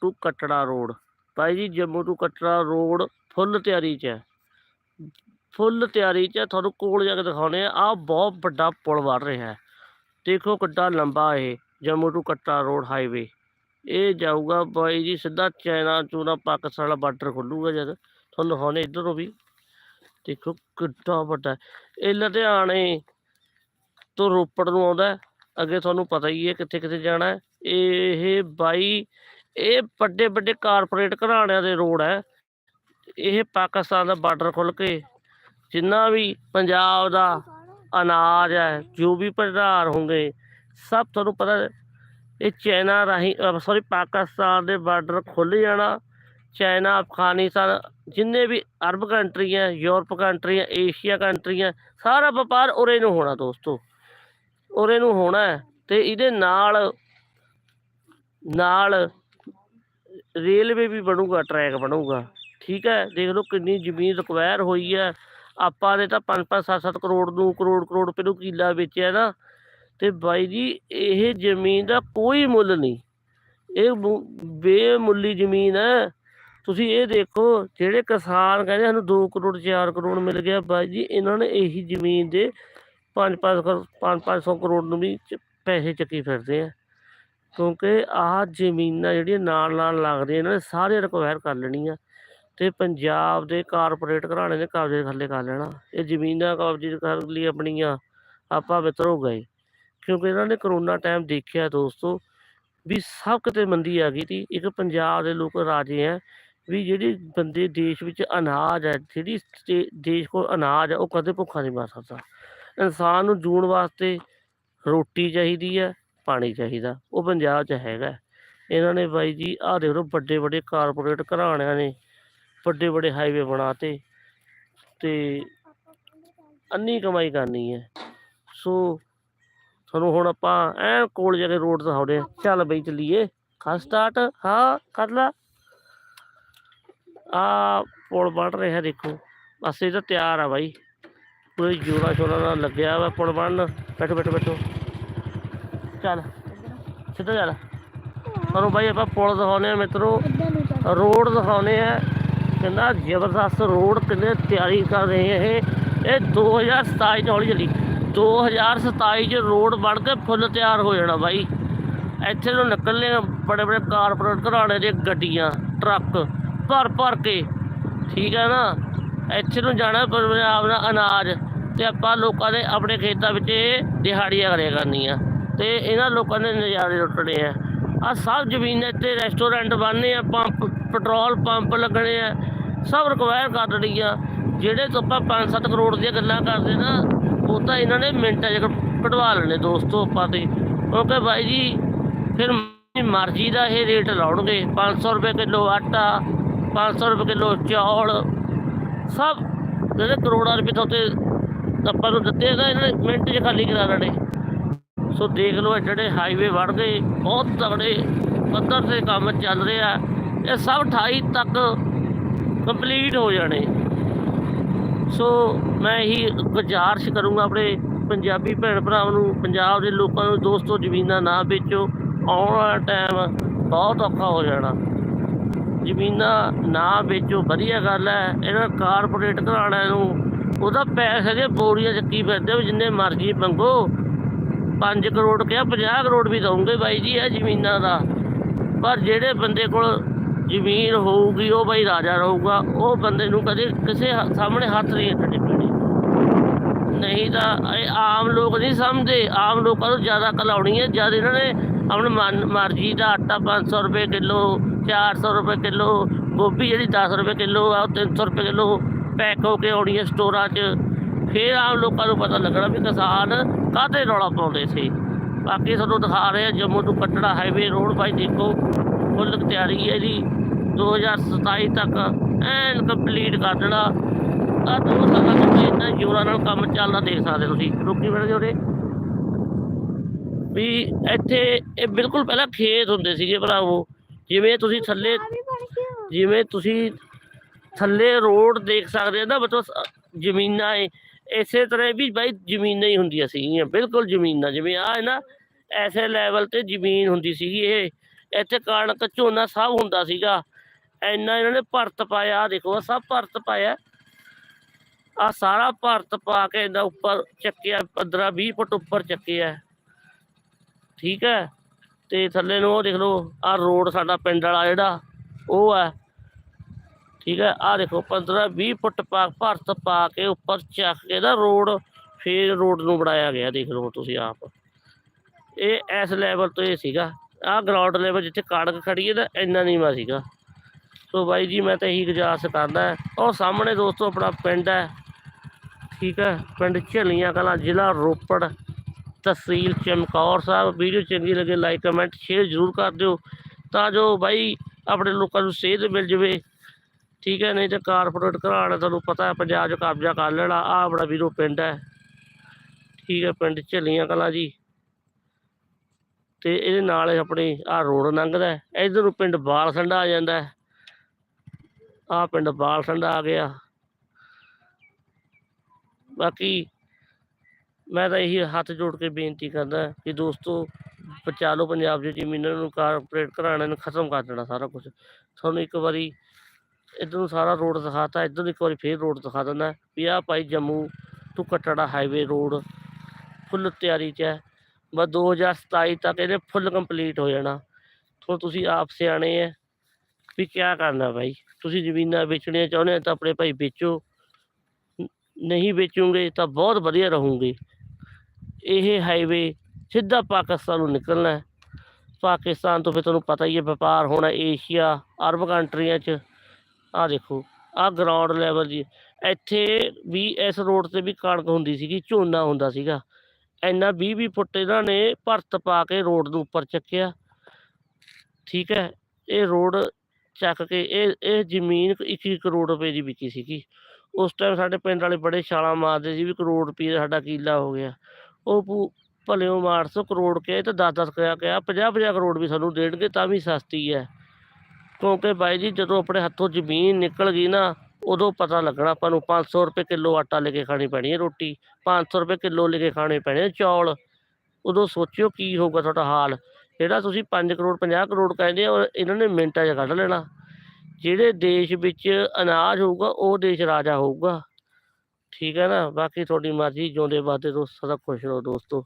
To Katra road. ਭਾਈ ਜੀ, Jammu to Katra road full ਤਿਆਰੀ 'ਚ ਹੈ। ਫੁੱਲ ਤਿਆਰੀ 'ਚ ਤੁਹਾਨੂੰ ਕੋਲ ਜਾ ਕੇ ਦਿਖਾਉਣੇ ਆ ਆਹ ਬਹੁਤ ਵੱਡਾ ਪੁਲ ਬਣ ਰਿਹਾ ਹੈ। ਦੇਖੋ ਕਿੱਡਾ ਲੰਬਾ ਇਹ, Jammu to Katra road highway ਇਹ ਜਾਊਗਾ ਬਾਈ ਜੀ, ਸਿੱਧਾ ਚਾਈਨਾ ਚੂਨਾ ਪਾਕਿਸਤਾਨ ਵਾਲਾ ਬਾਰਡਰ ਖੁੱਲੂਗਾ ਜਦ। ਤੁਹਾਨੂੰ ਦਿਖਾਉਣੇ ਇੱਧਰੋਂ ਵੀ। ਦੇਖੋ ਕਿੱਡਾ ਵੱਡਾ ਇਹ ਲੁਧਿਆਣੇ ਤੋਂ ਰੋਪੜ ਨੂੰ ਆਉਂਦਾ ਅੱਗੇ ਤੁਹਾਨੂੰ ਪਤਾ ਹੀ ਹੈ ਕਿੱਥੇ ਕਿੱਥੇ ਜਾਣਾ ਇਹ ਬਾਈ ਇਹ ਵੱਡੇ ਵੱਡੇ ਕਾਰਪੋਰੇਟ ਘਰਾਣਿਆਂ ਦੇ ਰੋਡ ਹੈ। ਇਹ ਪਾਕਿਸਤਾਨ ਦਾ ਬਾਰਡਰ ਖੁੱਲ ਕੇ ਜਿੰਨਾ ਵੀ ਪੰਜਾਬ ਦਾ ਅਨਾਜ ਹੈ, ਜੋ ਵੀ ਭੰਡਾਰ ਹੋਣਗੇ, ਸਭ ਤੁਹਾਨੂੰ ਪਤਾ ਇਹ ਚਾਈਨਾ ਰਾਹੀਂ ਸੌਰੀ ਪਾਕਿਸਤਾਨ ਦੇ ਬਾਰਡਰ ਖੁੱਲ ਜਾਣਾ, ਚਾਈਨਾ, ਅਫਗਾਨਿਸਤਾਨ, ਜਿੰਨੇ ਵੀ ਅਰਬ ਕੰਟਰੀਆਂ ਯੂਰਪ ਕੰਟਰੀਆਂ ਏਸ਼ੀਆ ਕੰਟਰੀਆਂ ਸਾਰਾ ਵਪਾਰ ਉਰੇ ਨੂੰ ਹੋਣਾ ਦੋਸਤੋ। ਉਰੇ ਨੂੰ ਹੋਣਾ ਹੈ ਤੇ ਇਹਦੇ ਨਾਲ ਨਾਲ ਰੇਲਵੇ ਵੀ ਬਣੂਗਾ, ਟਰੈਕ ਬਣੂਗਾ। ਠੀਕ ਹੈ, ਦੇਖ ਲਓ ਕਿੰਨੀ ਜ਼ਮੀਨ ਰਿਕਵਾਇਰ ਹੋਈ ਹੈ। ਆਪਾਂ ਨੇ ਤਾਂ 5-5 7-7 ਕਰੋੜ ਨੂੰ ਕਰੋੜ ਕਰੋੜ ਰੁਪਏ ਨੂੰ ਕਿੱਲਾ ਵੇਚਿਆ ਨਾ। ਤੇ ਬਾਈ ਜੀ, ਇਹ ਜ਼ਮੀਨ ਦਾ ਕੋਈ ਮੁੱਲ ਨਹੀਂ। ਇਹ ਬੇਮੁੱਲੀ ਜ਼ਮੀਨ ਹੈ। ਤੁਸੀਂ ਇਹ ਦੇਖੋ, ਜਿਹੜੇ ਕਿਸਾਨ ਕਹਿੰਦੇ ਸਾਨੂੰ 2 ਕਰੋੜ 4 ਕਰੋੜ ਮਿਲ ਗਿਆ, ਬਾਈ ਜੀ, ਇਹਨਾਂ ਨੇ ਇਹੀ ਜ਼ਮੀਨ ਦੇ 5-5 5-500 ਕਰੋੜ ਨੂੰ ਵੀ ਚ- ਪੈਸੇ ਚੱਕੀ ਫਿਰਦੇ ਆ। ਕਿਉਂਕਿ ਆਹ ਜ਼ਮੀਨਾਂ ਜਿਹੜੀਆਂ ਨਾਲ ਨਾਲ ਲੱਗਦੀਆਂ ਇਹਨਾਂ ਨੇ ਸਾਰੇ ਰਿਕਵਾਇਰ ਕਰ ਲੈਣੀਆਂ। ਤੇ ਪੰਜਾਬ ਦੇ ਕਾਰਪੋਰੇਟ ਘਰਾਣੇ ਨੇ ਕਬਜ਼ੇ ਥੱਲੇ ਕਰ ਲੈਣਾ। ਇਹ ਜ਼ਮੀਨਾਂ ਕਬਜ਼ੇ ਕਰਨ ਲਈ ਆਪਣੀਆਂ ਆਪਾਂ ਮਿੱਤਰ ਹੋ ਗਏ। ਕਿਉਂਕਿ ਇਹਨਾਂ ਨੇ ਕਰੋਨਾ ਟਾਈਮ ਦੇਖਿਆ ਦੋਸਤੋ ਵੀ ਸਭ ਕਿਤੇ ਮੰਦੀ ਆ ਗਈ ਸੀ। ਇੱਕ ਪੰਜਾਬ ਦੇ ਲੋਕ ਰਾਜੇ ਆ ਵੀ ਜਿਹੜੀ ਬੰਦੇ ਦੇਸ਼ ਵਿੱਚ ਅਨਾਜ ਹੈ ਜਿਹੜੀ ਸਟੇ- ਦੇਸ਼ ਕੋਲ ਅਨਾਜ ਹੈ ਉਹ ਕਦੇ ਭੁੱਖਾ ਨਹੀਂ ਮਰ ਸਕਦਾ। ਇਨਸਾਨ ਨੂੰ ਜੂਣ ਵਾਸਤੇ ਰੋਟੀ ਚਾਹੀਦੀ ਹੈ ਪਾਣੀ ਚਾਹੀਦਾ, ਉਹ ਪੰਜਾਬ 'ਚ ਹੈਗਾ। ਇਹਨਾਂ ਨੇ ਬਾਈ ਜੀ, ਆਹ ਦੇਖ ਲਓ ਵੱਡੇ ਵੱਡੇ ਕਾਰਪੋਰੇਟ ਘਰਾਣਿਆਂ ਨੇ ਵੱਡੇ ਵੱਡੇ ਹਾਈਵੇ ਬਣਾਤੇ ਤੇ ਅੰਨੀ ਕਮਾਈ ਕਰਨੀ ਹੈ। ਸੋ ਤੁਹਾਨੂੰ ਹੁਣ ਆਪਾਂ ਐ ਕੋਲ ਜਾ ਕੇ ਰੋਡ ਦਿਖਾਉਂਦੇ ਆ ਚੱਲ ਬਈ ਚੱਲੀਏ। ਕਰ ਸਟਾਰਟ ਹਾਂ, ਕਰ ਲਾ। ਆ ਪੁਲ ਬਣ ਰਿਹਾ ਦੇਖੋ। ਬਸ ਇਹ ਤਾਂ ਤਿਆਰ ਆ ਬਾਈ। ਕੋਈ ਜੋਰਾ ਸ਼ੋਰਾ ਨਾਲ ਲੱਗਿਆ ਵਾ ਪੁਲ ਬਣਨ। ਬੈਠੋ ਬੈਠੋ ਬੈਠੋ। ਚੱਲ। ਸਿੱਧਾ ਚੱਲ। ਤੁਹਾਨੂੰ ਬਾਈ, ਆਪਾਂ ਪੁਲ ਦਿਖਾਉਂਦੇ ਆ ਮਿੱਤਰੋ। ਰੋਡ ਦਿਖਾਉਂਦੇ ਆ ਕਹਿੰਦਾ ਜ਼ਬਰਦਸਤ ਰੋਡ ਕਿੰਨੇ ਤਿਆਰੀ ਕਰ ਰਹੇ ਆ ਇਹ। ਇਹ 2027 ਚ ਹੌਲੀ ਚੱਲੀ। 2027 ਚ ਰੋਡ ਬਣ ਕੇ ਫੁੱਲ ਤਿਆਰ ਹੋ ਜਾਣਾ ਬਾਈ। ਇੱਥੇ ਨੂੰ ਨਿਕਲਨੇ ਬੜੇ ਬੜੇ ਕਾਰਪੋਰੇਟ ਘਰਾਣੇ ਦੇ ਗੱਡੀਆਂ, ਟਰੱਕ, ਭਰ ਭਰ ਕੇ। ਠੀਕ ਹੈ ਨਾ? ਇੱਥੇ ਨੂੰ ਜਾਣਾ ਪੰਜਾਬ ਦਾ ਅਨਾਜ ਤੇ ਆਪਾਂ ਲੋਕਾਂ ਦੇ ਆਪਣੇ ਖੇਤਾਂ ਵਿੱਚ ਇਹ ਦਿਹਾੜੀਆਂ ਕਰਿਆ ਕਰਨੀਆਂ। ਤੇ ਇਹਨਾਂ ਲੋਕਾਂ ਦੇ ਨਜ਼ਾਰੇ ਲੁੱਟਣੇ ਆ। ਆ ਸਭ ਜ਼ਮੀਨਾਂ ਤੇ ਰੈਸਟੋਰੈਂਟ ਬਣਨੇ ਆ, ਪੰਪ ਪੈਟਰੋਲ ਪੰਪ ਲੱਗਣੇ ਆ, ਸਭ ਰਿਕਵਾਇਰ ਕਰ ਦੇਣੀਆਂ ਜਿਹੜੇ ਤੋਂ ਆਪਾਂ 5-7 ਕਰੋੜ ਦੀਆਂ ਗੱਲਾਂ ਕਰਦੇ ਨਾ, ਉਹ ਤਾਂ ਇਹਨਾਂ ਨੇ ਮਿੰਟਾਂ 'ਚ ਕਢਵਾ ਲੈਣੇ ਦੋਸਤੋ ਆਪਾਂ ਤੇ। ਕਿਉਂਕਿ ਬਾਈ ਜੀ, ਫਿਰ ਮਰਜ਼ੀ ਦਾ ਇਹ ਰੇਟ ਲਾਉਣਗੇ। 500 ਰੁਪਏ ਕਿਲੋ ਆਟਾ 500 ਰੁਪਏ ਕਿਲੋ ਚੌਲ, ਸਭ ਜਿਹੜੇ ਕਰੋੜਾਂ ਰੁਪਏ ਤੋਂ ਤੇ ਆਪਾਂ ਨੂੰ ਦਿੱਤੇ ਤਾਂ ਇਹਨਾਂ ਨੇ ਮਿੰਟ 'ਚ ਖਾਲੀ ਕਰਾ ਲੈਣੇ। ਸੋ ਦੇਖ ਲਓ ਇਹ ਜਿਹੜੇ ਹਾਈਵੇ ਵੜ ਗਏ, ਬਹੁਤ ਤਗੜੇ ਪੱਧਰ ਤੇ ਕੰਮ ਚੱਲ ਰਿਹਾ। ਇਹ ਸਭ 28 ਤੱਕ ਕੰਪਲੀਟ ਹੋ ਜਾਣੇ। ਸੋ ਮੈਂ ਇਹੀ ਗੁਜ਼ਾਰਿਸ਼ ਕਰੂੰਗਾ ਆਪਣੇ ਪੰਜਾਬੀ ਭੈਣ ਭਰਾਵਾਂ ਨੂੰ, ਪੰਜਾਬ ਦੇ ਲੋਕਾਂ ਨੂੰ, ਦੋਸਤੋ, ਜ਼ਮੀਨਾਂ ਨਾ ਵੇਚੋ, ਆਉਣ ਵਾਲਾ ਟਾਈਮ ਬਹੁਤ ਔਖਾ ਹੋ ਜਾਣਾ। ਜ਼ਮੀਨਾਂ ਨਾ ਵੇਚੋ, ਵਧੀਆ ਗੱਲ ਹੈ, ਇਹਨਾਂ ਕਾਰਪੋਰੇਟ ਘਰਾਣਿਆਂ ਨੂੰ, ਉਹਦਾ ਪੈਸੇ ਦੇ ਬੋਰੀਆਂ ਚੱਕੀ ਫਿਰਦੇ ਵੀ ਜਿੰਨੇ ਮਰਜ਼ੀ ਮੰਗੋ। 5 ਕਰੋੜ ਕਿਹਾ 50 ਕਰੋੜ ਵੀ ਦਊਂਗੇ ਬਾਈ ਜੀ, ਇਹ ਜ਼ਮੀਨਾਂ ਦਾ। ਪਰ ਜਿਹੜੇ ਬੰਦੇ ਕੋਲ ਜ਼ਮੀਨ ਹੋਊਗੀ, ਉਹ ਬਾਈ ਰਾਜਾ ਰਹੂਗਾ। ਉਹ ਬੰਦੇ ਨੂੰ ਕਦੇ ਕਿਸੇ ਸਾਹਮਣੇ ਹੱਥ ਨਹੀਂ ਅੱਡਣੇ ਪੈਣੇ। ਨਹੀਂ ਤਾਂ ਇਹ ਆਮ ਲੋਕ ਨਹੀਂ ਸਮਝਦੇ। ਆਮ ਲੋਕਾਂ ਨੂੰ ਜ਼ਿਆਦਾ ਕਲਾਉਣੀ ਹੈ। ਜਦ ਇਹਨਾਂ ਨੇ ਆਪਣੀ ਮਨ, ਮਰਜ਼ੀ ਦਾ ਆਟਾ 500 ਰੁਪਏ ਕਿਲੋ 400 ਰੁਪਏ ਕਿਲੋ, ਗੋਭੀ ਜਿਹੜੀ 10 ਰੁਪਏ ਕਿਲੋ ਆ, ਉਹ 300 ਰੁਪਏ ਕਿਲੋ ਪੈਕ ਹੋ ਕੇ ਆਉਣੀ ਹੈ ਸਟੋਰਾਂ 'ਚ। ਫਿਰ ਆਮ ਲੋਕਾਂ ਨੂੰ ਪਤਾ ਲੱਗਣਾ ਵੀ ਕਿਸਾਨ ਕਾਹਤੇ ਰੌਲਾ ਪਾਉਂਦੇ ਸੀ। ਬਾਕੀ ਤੁਹਾਨੂੰ ਦਿਖਾ ਰਹੇ ਆ ਜੰਮੂ ਤੋਂ ਕਟੜਾ ਹਾਈਵੇ ਰੋਡ ਬਾਈ ਦੇਖੋ ਫੁੱਲ ਤਿਆਰੀ ਹੈ ਇਹਦੀ। 2027 ਤੱਕ ਐਨ ਕੰਪਲੀਟ ਕਰ ਦੇਣਾ। ਆ ਦੋ ਸਾਲਾਂ ਤੋਂ ਇੰਨਾ ਜ਼ੋਰਾਂ ਨਾਲ ਕੰਮ ਚੱਲਦਾ ਦੇਖ ਸਕਦੇ ਤੁਸੀਂ। ਰੁਕੀ ਬੈਠੇ ਉਹਦੇ ਵੀ ਇੱਥੇ ਇਹ ਬਿਲਕੁਲ ਪਹਿਲਾਂ ਖੇਤ ਹੁੰਦੇ ਸੀਗੇ ਭਰਾਵੋ। ਜਿਵੇਂ ਤੁਸੀਂ ਥੱਲੇ ਜਿਵੇਂ ਤੁਸੀਂ ਥੱਲੇ ਰੋਡ ਦੇਖ ਸਕਦੇ ਹੋ ਨਾ ਮਤਲਬ ਜ਼ਮੀਨਾਂ ਏ ਇਸੇ ਤਰ੍ਹਾਂ ਵੀ ਬਾਈ ਜ਼ਮੀਨਾਂ ਹੀ ਹੁੰਦੀਆਂ ਸੀਗੀਆਂ, ਬਿਲਕੁਲ ਜ਼ਮੀਨਾਂ, ਜਿਵੇਂ ਆ ਹੈ ਨਾ, ਐਸੇ ਲੈਵਲ ਤੇ ਜ਼ਮੀਨ ਹੁੰਦੀ ਸੀਗੀ ਇਹ, ਇੱਥੇ ਕਣਕ, ਝੋਨਾ ਸਭ ਹੁੰਦਾ ਸੀਗਾ, ਇੰਨਾ ਇਹਨਾਂ ਨੇ ਭਰਤ ਪਾਇਆ, ਆਹ ਦੇਖੋ, ਆਹ ਸਭ ਭਰਤ ਪਾਇਆ ਆ ਸਾਰਾ ਭਰਤ ਪਾ ਕੇ ਇਹਦਾ ਉੱਪਰ ਚੱਕਿਆ 15 20 ਫੁੱਟ ਉੱਪਰ ਚੱਕਿਆ, ਠੀਕ ਹੈ, ਤੇ ਥੱਲੇ ਨੂੰ ਉਹ ਦੇਖ ਲਓ ਆ ਰੋਡ ਸਾਡਾ ਪਿੰਡ ਵਾਲਾ ਜਿਹੜਾ, ਉਹ ਹੈ ਠੀਕ ਹੈ। ਆ ਦੇਖੋ 15 20 ਫੁੱਟ ਪਾ, ਭਰਤ ਪਾ ਕੇ ਉੱਪਰ ਚੱਕ ਕੇ ਨਾ ਰੋਡ, ਫੇਰ ਰੋਡ ਨੂੰ ਬਣਾਇਆ ਗਿਆ, ਦੇਖ ਲਓ ਤੁਸੀਂ ਆਪ। ਇਹ ਇਸ ਲੈਵਲ ਤੋਂ ਇਹ ਸੀਗਾ। ਆ ਗਰਾਊਂਡ ਲੈਵਲ ਜਿੱਥੇ ਕਣਕ ਖੜੀ ਹੈ ਨਾ, ਇੰਨਾ ਨੀਵਾਂ ਸੀਗਾ। ਸੋ ਬਾਈ ਜੀ, ਮੈਂ ਤਾਂ ਇਹੀ ਗੁਜ਼ਾਰਿਸ਼ ਕਰਦਾ ਉਹ ਸਾਹਮਣੇ ਦੋਸਤੋ, ਆਪਣਾ ਪਿੰਡ ਹੈ। ਠੀਕ ਹੈ, ਪਿੰਡ ਝੱਲੀਆਂ ਕਲਾਂ, ਜ਼ਿਲ੍ਹਾ ਰੋਪੜ, ਤਹਿਸੀਲ ਚਮਕੌਰ ਸਾਹਿਬ। ਵੀਡੀਓ ਚੰਗੀ ਲੱਗੇ ਲਾਈਕ ਕਮੈਂਟ ਸ਼ੇਅਰ ਜ਼ਰੂਰ ਕਰ ਦਿਓ। ਤਾਂ ਜੋ ਬਾਈ, ਆਪਣੇ ਲੋਕਾਂ ਨੂੰ ਸੇਧ ਮਿਲ ਜਵੇ। ਠੀਕ ਹੈ, ਨਹੀਂ ਤਾਂ ਕਾਰਪੋਰੇਟ ਘਰਾਣਾ ਤੁਹਾਨੂੰ ਪਤਾ ਹੈ, ਪੰਜਾਬ 'ਚ ਕਬਜ਼ਾ ਕਰ ਲੈਣਾ ਆ ਬੜਾ ਵੀਰੋ ਪਿੰਡ ਹੈ। ਠੀਕ ਹੈ, ਪਿੰਡ ਝੱਲੀਆਂ ਕਲਾਂ ਜੀ। ਤੇ ਇਹਦੇ ਨਾਲ ਹੀ ਆਪਣੀ ਆ ਰੋਡ ਲੰਘਦਾ ਹੈ। ਇਧਰ ਨੂੰ ਪਿੰਡ ਬਾਲਸੰਡਾ ਆ ਜਾਂਦਾ ਹੈ। ਆ ਪਿੰਡ ਬਾਲਸੰਡਾ ਆ ਗਿਆ। ਬਾਕੀ ਮੈਂ ਤਾਂ ਇਹੀ ਹੱਥ ਜੋੜ ਕੇ ਬੇਨਤੀ ਕਰਦਾ ਕਿ ਦੋਸਤੋ, ਬਚਾ ਲਓ ਪੰਜਾਬ ਦੀ ਜ਼ਮੀਨਾਂ ਨੂੰ ਕਾਰਪੋਰੇਟ ਘਰਾਣਿਆਂ ਨੂੰ ਖਤਮ ਕਰ ਦੇਣਾ ਸਾਰਾ ਕੁਝ ਤੁਹਾਨੂੰ ਇੱਕ ਵਾਰੀ ਇੱਧਰ ਨੂੰ ਸਾਰਾ ਰੋਡ ਦਿਖਾਤਾ, ਇੱਧਰ ਨੂੰ ਇੱਕ ਵਾਰੀ ਫੇਰ ਰੋਡ ਦਿਖਾ ਦਿੰਦਾ ਵੀ ਆਹ ਭਾਈ ਜੰਮੂ ਤੋਂ ਕਟੜਾ ਹਾਈਵੇ ਰੋਡ ਫੁੱਲ ਤਿਆਰੀ 'ਚ ਹੈ। ਬਸ 2027 ਤੱਕ ਇਹਦੇ ਫੁੱਲ ਕੰਪਲੀਟ ਹੋ ਜਾਣਾ। ਹੁਣ ਤੁਸੀਂ ਆਪ ਸਿਆਣੇ ਹੈ ਵੀ ਕੀ ਕਰਨਾ ਭਾਈ? ਤੁਸੀਂ ਜ਼ਮੀਨਾਂ ਵੇਚਣੀਆਂ ਚਾਹੁੰਦੇ ਹੋ ਤਾਂ ਆਪਣੇ ਭਾਈ ਵੇਚੋ। ਨਹੀਂ ਵੇਚੋਗੇ ਤਾਂ ਬਹੁਤ ਵਧੀਆ ਰਹੋਗੇ। ਇਹ ਹਾਈਵੇ ਸਿੱਧਾ ਪਾਕਿਸਤਾਨ ਨੂੰ ਨਿਕਲਣਾ ਪਾਕਿਸਤਾਨ ਤੋਂ ਫਿਰ ਤੁਹਾਨੂੰ ਪਤਾ ਹੀ ਹੈ, ਵਪਾਰ ਹੋਣਾ ਏਸ਼ੀਆ, ਅਰਬ ਕੰਟਰੀਆਂ 'ਚ ਆਹ ਦੇਖੋ, ਆਹ ਗਰਾਊਂਡ ਲੈਵਲ ਜੀ, ਇੱਥੇ ਵੀ ਇਸ ਰੋਡ ਤੇ ਵੀ ਕਣਕ ਹੁੰਦੀ ਸੀਗੀ, ਝੋਨਾ ਹੁੰਦਾ ਸੀਗਾ। ਇੰਨਾ 20 20 ਫੁੱਟ ਇਹਨਾਂ ਨੇ ਭਰਤ ਪਾ ਕੇ ਰੋਡ ਨੂੰ ਉੱਪਰ ਚੱਕਿਆ। ਠੀਕ ਹੈ, ਇਹ ਰੋਡ ਚੱਕ ਕੇ, ਇਹ ਇਹ ਜ਼ਮੀਨ ਇੱਕ ਇੱਕ ਕਰੋੜ ਰੁਪਏ ਦੀ ਵਿਕੀ ਸੀਗੀ। ਉਸ ਟਾਈਮ ਸਾਡੇ ਪਿੰਡ ਵਾਲੇ ਬੜੇ ਛਾਲਾਂ ਮਾਰਦੇ ਸੀ ਵੀ ਕਰੋੜ ਰੁਪਏ ਦਾ ਸਾਡਾ ਕੀਲਾ ਹੋ ਗਿਆ। ਉਹ ਭੂ- ਭਲਿਓ ਮਾਰ ਸੌ ਕਰੋੜ ਕੇ ਤੇ 10 10 ਕਿਹਾ ਕਿਹਾ 50 50 ਕਰੋੜ ਵੀ ਸਾਨੂੰ ਦੇਣਗੇ ਤਾਂ ਵੀ ਸਸਤੀ ਹੈ। ਕਿਉਂਕਿ ਬਾਈ ਜੀ ਜਦੋਂ ਆਪਣੇ ਹੱਥੋਂ ਜ਼ਮੀਨ ਨਿਕਲ ਗਈ ਨਾ, ਉਦੋਂ ਪਤਾ ਲੱਗਣਾ ਆਪਾਂ ਨੂੰ 500 ਰੁਪਏ ਕਿਲੋ ਆਟਾ ਲੈ ਕੇ ਖਾਣੀ ਪੈਣੀ ਹੈ ਰੋਟੀ 500 ਰੁਪਏ ਕਿਲੋ ਲੈ ਕੇ ਖਾਣੇ ਪੈਣੇ ਆ ਚੌਲ। ਉਦੋਂ ਸੋਚਿਓ ਕੀ ਹੋਊਗਾ ਤੁਹਾਡਾ ਹਾਲ। ਜਿਹੜਾ ਤੁਸੀਂ 5 ਕਰੋੜ 50 ਕਰੋੜ ਕਹਿੰਦੇ ਹੋ ਇਹਨਾਂ ਨੇ ਮਿੰਟਾਂ 'ਚ ਕੱਢ ਲੈਣਾ। ਜਿਹੜੇ ਦੇਸ਼ ਵਿੱਚ ਅਨਾਜ ਹੋਊਗਾ, ਉਹ ਦੇਸ਼ ਰਾਜਾ ਹੋਊਗਾ। ਠੀਕ ਹੈ ਨਾ? ਬਾਕੀ ਤੁਹਾਡੀ ਮਰਜ਼ੀ ਜਿਉਂਦੇ ਵਾਦੇ ਤੋਂ ਸਦਾ ਖੁਸ਼ ਰਹੋ ਦੋਸਤੋ।